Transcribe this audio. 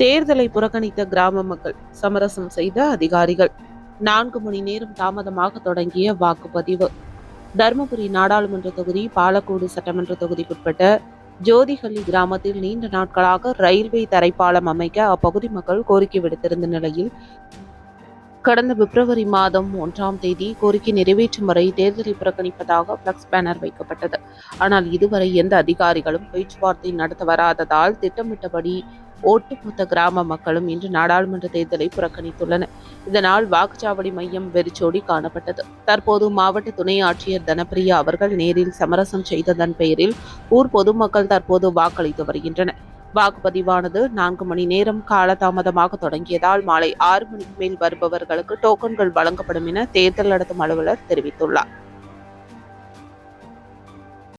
தேர்தலை புறக்கணித்த கிராம மக்கள் சமரசம் செய்த அதிகாரிகள். நான்கு மணி நேரம் தாமதமாக தொடங்கிய வாக்குப்பதிவு. தருமபுரி நாடாளுமன்ற தொகுதி பாலக்கோடு சட்டமன்ற தொகுதிக்குட்பட்ட ஜோதிஹள்ளி கிராமத்தில் நீண்ட நாட்களாக ரயில்வே தரைப்பாலம் அமைக்க அப்பகுதி மக்கள் கோரிக்கை விடுத்திருந்த நிலையில் கடந்த பிப்ரவரி மாதம் ஒன்றாம் தேதி கோரிக்கை நிறைவேற்றும் வரை தேர்தலை புறக்கணிப்பதாக பிளக்ஸ் பேனர் வைக்கப்பட்டது. ஆனால் இதுவரை எந்த அதிகாரிகளும் பேச்சுவார்த்தை நடத்த வராததால் திட்டமிட்டபடி ஒட்டுமொத்த கிராம மக்களும் இன்று நாடாளுமன்ற தேர்தலை புறக்கணித்துள்ளனர். இதனால் வாக்குச்சாவடி மையம் வெறிச்சோடி காணப்பட்டது. தற்போது மாவட்ட துணை ஆட்சியர் தனப்பிரியா அவர்கள் நேரில் சமரசம் செய்ததன் பெயரில் ஊர் பொதுமக்கள் தற்போது வாக்களித்து வருகின்றனர். வாக்குப்பதிவானது நான்கு மணி நேரம் காலதாமதமாக தொடங்கியதால் மாலை ஆறு மணிக்கு மேல் வருபவர்களுக்கு டோக்கன்கள் வழங்கப்படும் என தேர்தல் நடத்தும் அலுவலர் தெரிவித்துள்ளார்.